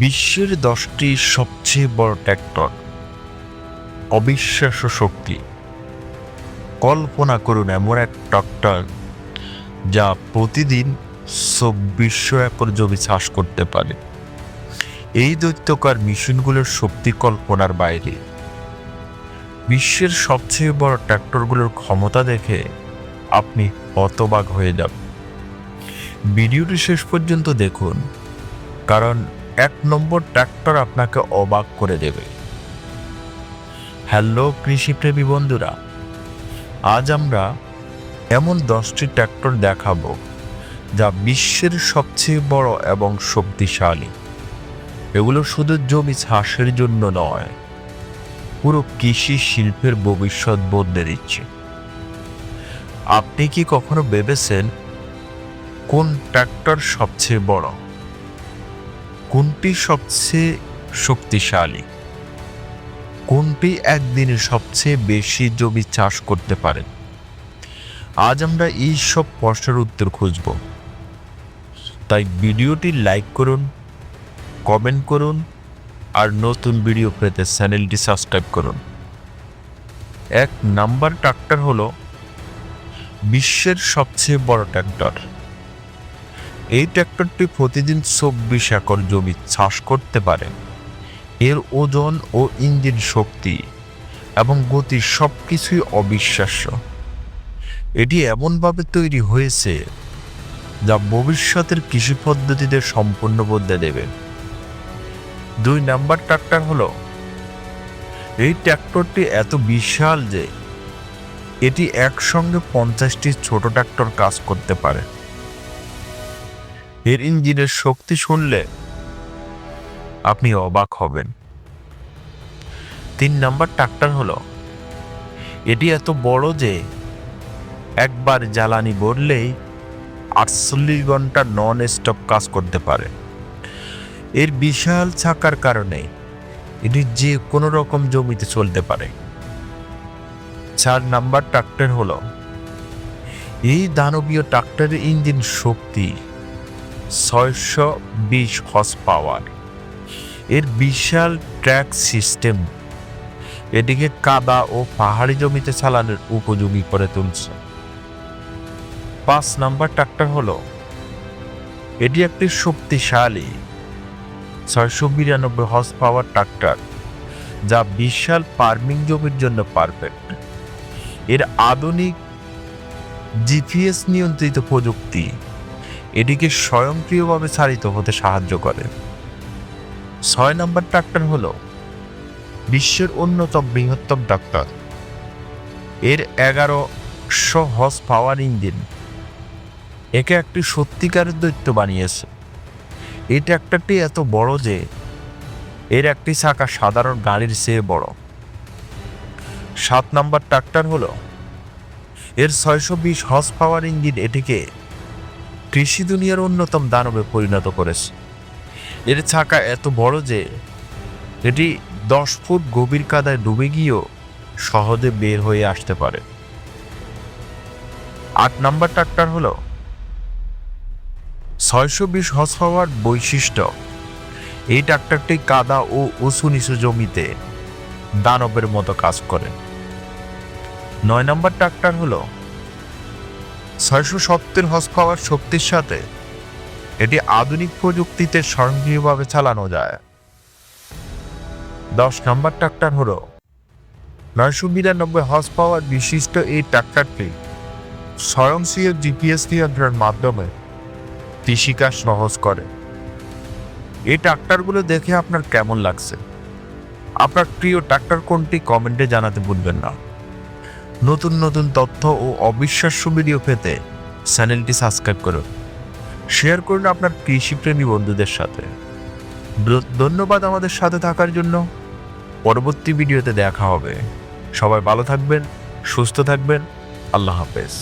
বিশ্বের দশটি সবচেয়ে বড় ট্র্যাক্টর অবিশ্বাস্য শক্তি। কল্পনা করুন এমন এক ট্রাক্টর যা প্রতিদিন চব্বিশশো একর জমি চাষ করতে পারে। এই দৈত্যকার মিশনগুলোর শক্তি কল্পনার বাইরে। বিশ্বের সবচেয়ে বড় ট্র্যাক্টরগুলোর ক্ষমতা দেখে আপনি হতবাক হয়ে যাবেন। ভিডিওটি শেষ পর্যন্ত দেখুন, কারণ এক নম্বর ট্র্যাক্টর আপনাকে অবাক করে দেবে। হ্যালো কৃষিপ্রেমী বন্ধুরা, আজ আমরা এমন দশটি ট্র্যাক্টর দেখাবো যা বিশ্বের সবচেয়ে বড় এবং শক্তিশালী। এগুলো শুধু জমি চাষের জন্য নয়, পুরো কৃষি শিল্পের ভবিষ্যৎ বদলে দিচ্ছে। আপনি কি কখনো ভেবেছেন কোন ট্র্যাক্টর সবচেয়ে বড়? কোনটি সবচেয়ে শক্তিশালী? কোনটি একদিনে সবচেয়ে বেশি জমি চাষ করতে পারেন আজ আমরা এই সব প্রশ্নের উত্তর খুঁজব। তাই ভিডিওটি লাইক করুন, কমেন্ট করুন, আর নতুন ভিডিও পেতে চ্যানেলটি সাবস্ক্রাইব করুন। এক নাম্বার ট্রাক্টর হলো বিশ্বের সবচেয়ে বড় ট্র্যাক্টর এই ট্র্যাক্টরটি প্রতিদিন চব্বিশ একর জমি চাষ করতে পারে। এর ওজন ও ইঞ্জিন শক্তি এবং গতি সব কিছুই অবিশ্বাস্য। এটি এমনভাবে তৈরি হয়েছে যা ভবিষ্যতের কৃষি পদ্ধতিতে সম্পূর্ণ বদলে দেবে। দুই নাম্বার ট্রাক্টর হলো, এই ট্র্যাক্টরটি এত বিশাল যে এটি একসঙ্গে পঞ্চাশটি ছোট ট্র্যাক্টর কাজ করতে পারে। এর ইঞ্জিনের শক্তি শুনলে আপনি অবাক হবেন। তিন নাম্বার ট্রাক্টর হলো, এটি এত বড় যে একবার জ্বালানি ভরলেই আটচল্লিশ ঘণ্টা নন স্টপ কাজ করতে পারে। এর বিশাল ছাকার কারণে এটি যে কোনো রকম জমিতে চলতে পারে। চার নাম্বার ট্রাক্টর হলো, এই দানবীয় ট্রাক্টরের ইঞ্জিন শক্তি ছয়শো বিশ হর্স পাওয়ার এর বিশাল ট্র্যাক সিস্টেম এটিকে কাদা ও পাহাড়ি জমিতে চালানোর উপযোগী করে তুলছে। পাঁচ নাম্বার ট্রাক্টর হলো, এটি একটি শক্তিশালী ছয়শো বিরানব্বই হর্স পাওয়ার ট্রাক্টর যা বিশাল ফার্মিং জমির জন্য পারফেক্ট এর আধুনিক জিপিএস নিয়ন্ত্রিত প্রযুক্তি এটিকে স্বয়ংক্রিয়ভাবে সারিত হতে সাহায্য করে। ছয় নম্বর ট্রাক্টর হলো বিশ্বের অন্যতম বৃহত্তম ট্রাক্টর। এর এগারোশো হর্স পাওয়ার ইঞ্জিন। একে একটি সত্যিকারের দৈত্য বানিয়েছে। এই ট্র্যাক্টরটি এত বড় যে এর একটি চাকা সাধারণ গাড়ির চেয়ে বড়। সাত নম্বর ট্রাক্টর হলো এর ছয়শো বিশ হর্স পাওয়ার ইঞ্জিন এটিকে কৃষি দুনিয়ার অন্যতম দানবে পরিণত করেছে। এর চাকা এত বড় যে, এটি দশ ফুট গভীর কাদায় ডুবে গিয়েও সহজে বের হয়ে আসতে পারে। আট নাম্বার ট্রাক্টর হলো ছয়শো বিশ হর্স পাওয়ার বৈশিষ্ট্য। এই ট্রাক্টরটি কাদা ও উঁচু নিচু জমিতে দানবের মতো কাজ করে। নয় নম্বর ট্রাক্টর হলো ছয়শো সত্তর হর্স পাওয়ার শক্তির সাথে এটি আধুনিক প্রযুক্তিতে স্বয়ংক্রিয়ভাবে চালানো যায়। দশ নম্বর ট্রাক্টর হলো নয়শো বিরানব্বই হর্স পাওয়ার বিশিষ্ট এই ট্রাক্টরটি স্বয়ংক্রিয় জিপিএস নিয়ন্ত্রণের মাধ্যমে কৃষিকাজ সহজ করে। এই ট্রাক্টরগুলো দেখে আপনার কেমন লাগছে? আপনার প্রিয় ট্রাক্টর কোনটি? কমেন্টে জানাতে ভুলবেন না। নতুন নতুন তথ্য ও অবিশ্বাস্য ভিডিও পেতে চ্যানেলটি সাবস্ক্রাইব করুন। শেয়ার করুন আপনার কৃষিপ্রেমী বন্ধুদের সাথে। ধন্যবাদ আমাদের সাথে থাকার জন্য। পরবর্তী ভিডিওতে দেখা হবে। সবাই ভালো থাকবেন, সুস্থ থাকবেন। আল্লাহ হাফেজ।